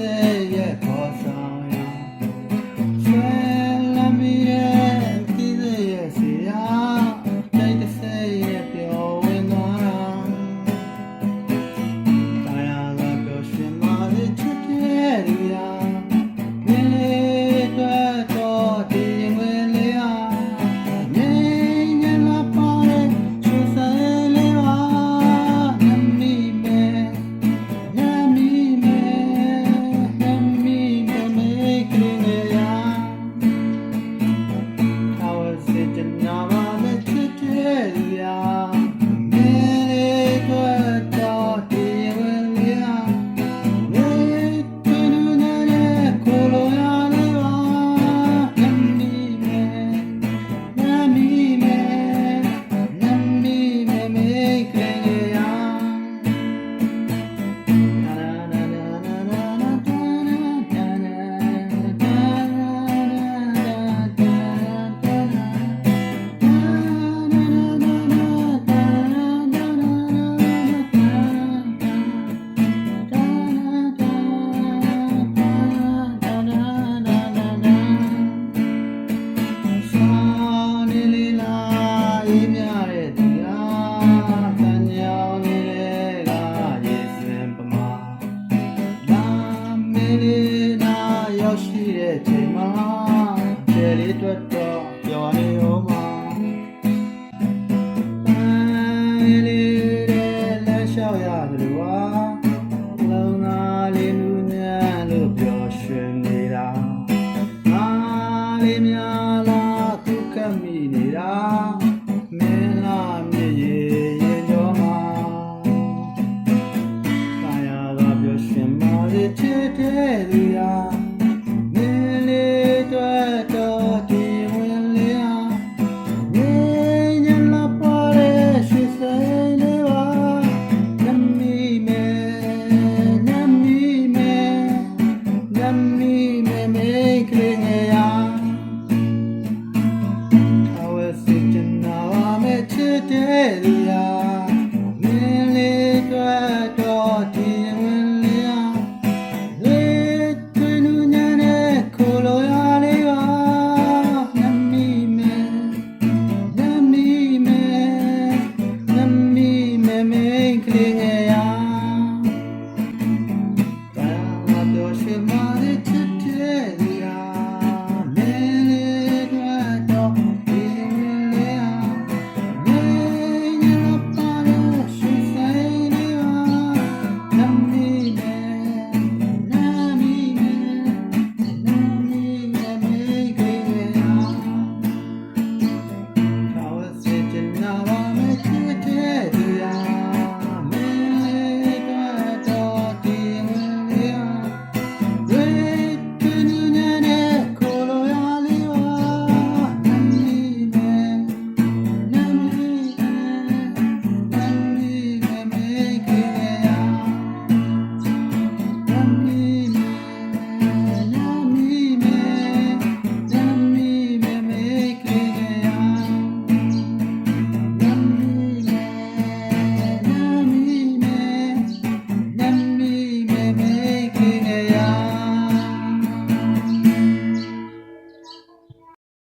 Yeah. အတွက်တော့ပြောရအောင်မရှင်မာရဲ့ချစ်တဲ့သူရ me, me, me, me.